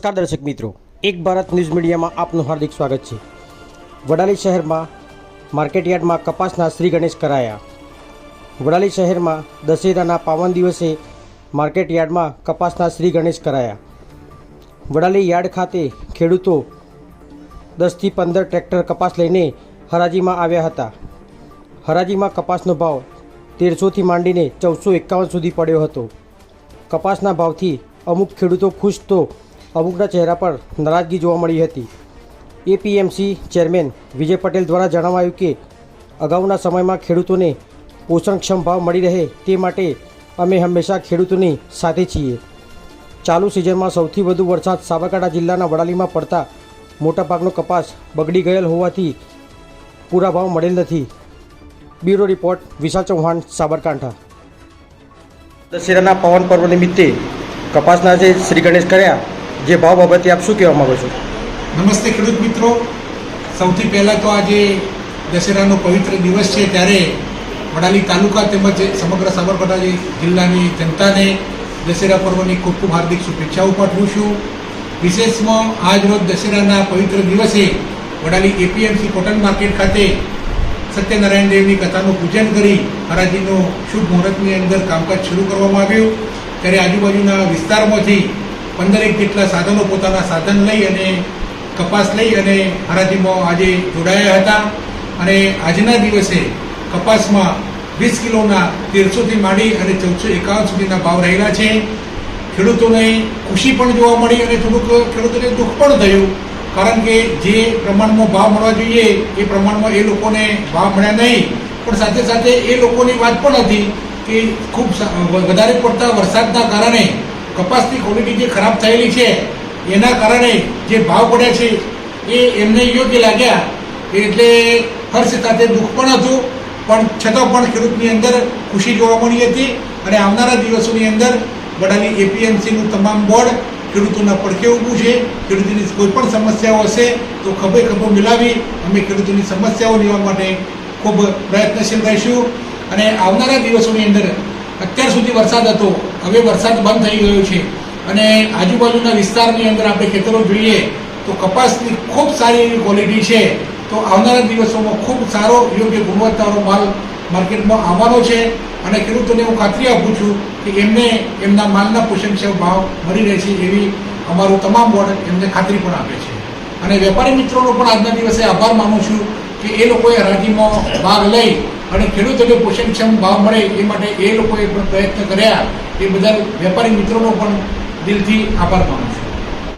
નમસ્કાર દર્શક મિત્રો. એક ભારત ન્યૂઝ મીડિયામાં આપનું હાર્દિક સ્વાગત છે. વડાલી શહેરમાં માર્કેટયાર્ડમાં કપાસના શ્રી ગણેશ કરાયા. વડાલી શહેરમાં દશેરાના પાવન દિવસે માર્કેટયાર્ડમાં કપાસના શ્રી ગણેશ કરાયા. વડાલી યાર્ડ ખાતે ખેડૂતો દસથી પંદર ટ્રેક્ટર કપાસ લઈને હરાજીમાં આવ્યા હતા. હરાજીમાં કપાસનો ભાવ તેરસોથી માંડીને ચૌદસો એકાવન સુધી પડ્યો હતો. કપાસના ભાવથી અમુક ખેડૂતો ખુશ તો અમુકના ચહેરા પર નારાજગી જોવા મળી હતી. એપીએમસી ચેરમેન વિજય પટેલ દ્વારા જણાવાયું કે, અગાઉના સમયમાં ખેડૂતોને પોષણક્ષમ ભાવ મળી રહે તે માટે અમે હંમેશા ખેડૂતોની સાથે છીએ. ચાલુ સિઝનમાં સૌથી વધુ વરસાદ સાબરકાંઠા જિલ્લાના વડાલીમાં પડતા મોટાભાગનો કપાસ બગડી ગયેલ હોવાથી પૂરા ભાવ મળેલ નથી. Bureau report, Vishal Chauhan, Sabarkantha. દશેરાના પવન પર્વ નિમિત્તે કપાસના જે શ્રી ગણેશ કર્યા જે ભાવ બાબતે આપ શું કહેવા માગો છો? નમસ્તે ખેડૂત મિત્રો. સૌથી પહેલાં તો આજે દશેરાનો પવિત્ર દિવસ છે ત્યારે વડાલી તાલુકા તેમજ સમગ્ર સાબરકાંઠા જિલ્લાની જનતાને દશેરા પર્વની ખૂબ ખૂબ હાર્દિક શુભેચ્છાઓ પાઠવું છું. વિશેષમાં આજ રોજ દશેરાના પવિત્ર દિવસે વડાલી એપીએમસી કોટન માર્કેટ ખાતે સત્યનારાયણ દેવની કથાનું પૂજન કરી હરાજીનો શુભ મુહૂર્તની અંદર કામકાજ શરૂ કરવામાં આવ્યું. ત્યારે આજુબાજુના વિસ્તારમાંથી પંદરેક જેટલા સાધનો પોતાના સાધન લઈ અને કપાસ લઈ અને હરાજીમાં આજે જોડાયા હતા. અને આજના દિવસે કપાસમાં વીસ કિલોના તેરસોથી માંડી અને ચૌદસો એકાવન સુધીના ભાવ રહેલા છે. ખેડૂતોને ખુશી પણ જોવા મળી અને થોડુંક ખેડૂતોને દુઃખ પણ થયું. કારણ કે જે પ્રમાણમાં ભાવ મળવા જોઈએ એ પ્રમાણમાં એ લોકોને ભાવ મળ્યા નહીં. પણ સાથે સાથે એ લોકોની વાત પણ હતી કે ખૂબ વધારે પડતા વરસાદના કારણે કપાસની ક્વોલિટી જે ખરાબ થયેલી છે, એના કારણે જે ભાવ પડ્યા છે, એ એમને યોગ્ય લાગ્યા. એટલે હર્ષ સાથે દુઃખ પણ હતું, પણ છતાં પણ ખેડૂતની અંદર ખુશી જોવા મળી હતી અને આવનારા દિવસોની અંદર વડાલી એપીએમસીનું તમામ બોર્ડ ખેડૂતોના પડખે ઊભું છે. ખેડૂતોની કોઈ પણ સમસ્યાઓ હશે તો ખભે ખભો મિલાવી અમે ખેડૂતોની સમસ્યાઓ લેવા માટે ખૂબ પ્રયત્નશીલ રહીશું. અને આવનારા દિવસોની અંદર અત્યાર સુધી વરસાદ હતો હવે વરસાદ બંધ થઈ ગયો છે. અને આજુબાજુના વિસ્તારની અંદર આપણે ખેતરો જોઈએ તો કપાસની ખૂબ સારી એવી ક્વોલિટી છે. તો આવનારા દિવસોમાં ખૂબ સારો યોગ્ય ગુણવત્તાવાળો માલ માર્કેટમાં આવવાનો છે. અને ખેડૂતોને હું ખાતરી આપું છું કે એમને એમના માલના પોષણક્ષમ ભાવ મળી રહેશે એવી અમારું તમામ બોર્ડ એમને ખાતરી પણ આપે છે. અને વેપારી મિત્રોનો પણ આજના દિવસે આભાર માનું છું કે એ લોકોએ હરાજીમાં ભાગ લઈ અને ખેડૂતોને પોષણક્ષમ ભાવ મળે એ માટે એ લોકોએ પણ પ્રયત્ન કર્યા. એ બધા વેપારી મિત્રોનો પણ દિલથી આભાર માનું